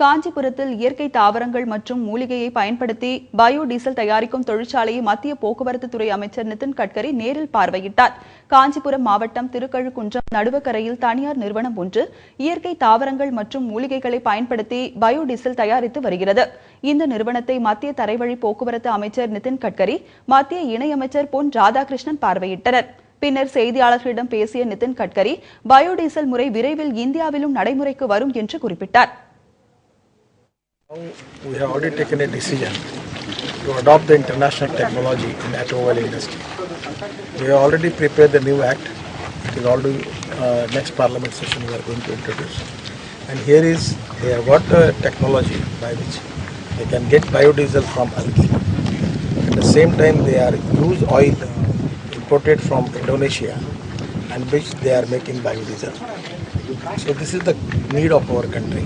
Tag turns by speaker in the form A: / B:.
A: காஞ்சிபுரத்தில் இயற்கை தாவரங்கள் மற்றும் மூலிகையை பயன்படுத்தி பயோடீசல் தயாரிக்கும் தொழிற்சாலையை மத்திய போக்குவரத்து துறை அமைச்சர் நிதின் கட்கரி நேரில் பார்வையிட்டார். காஞ்சிபுரம் மாவட்டம் திருக்கழுக்குன்றம் நடுவக்கரையில் தனியார் நிறுவனம் ஒன்று இயற்கை தாவரங்கள் மற்றும் மூலிகைகளை பயன்படுத்தி பயோடீசல் தயாரித்து வருகிறது. இந்த நிறுவனத்தை மத்திய தரைவழி போக்குவரத்து அமைச்சர் நிதின் கட்கரி மத்திய இணையமைச்சர் பொன் ராதாகிருஷ்ணன் பார்வையிட்டனர். பின்னர் செய்தியாளர்களிடம் பேசிய நிதின் கட்கரி பயோடீசல் முறை விரைவில் இந்தியாவிலும் நடைமுறைக்கு வரும் என்று குறிப்பிட்டார்.
B: We have already taken a decision to adopt the international technology in automobile industry. We have already prepared the new act. It is already uh, next parliament session we are going to introduce. And here is they have got the technology by which they can get biodiesel from algae. At the same time, they are use oil imported from Indonesia and which they are making biodiesel. So this is the need of our country.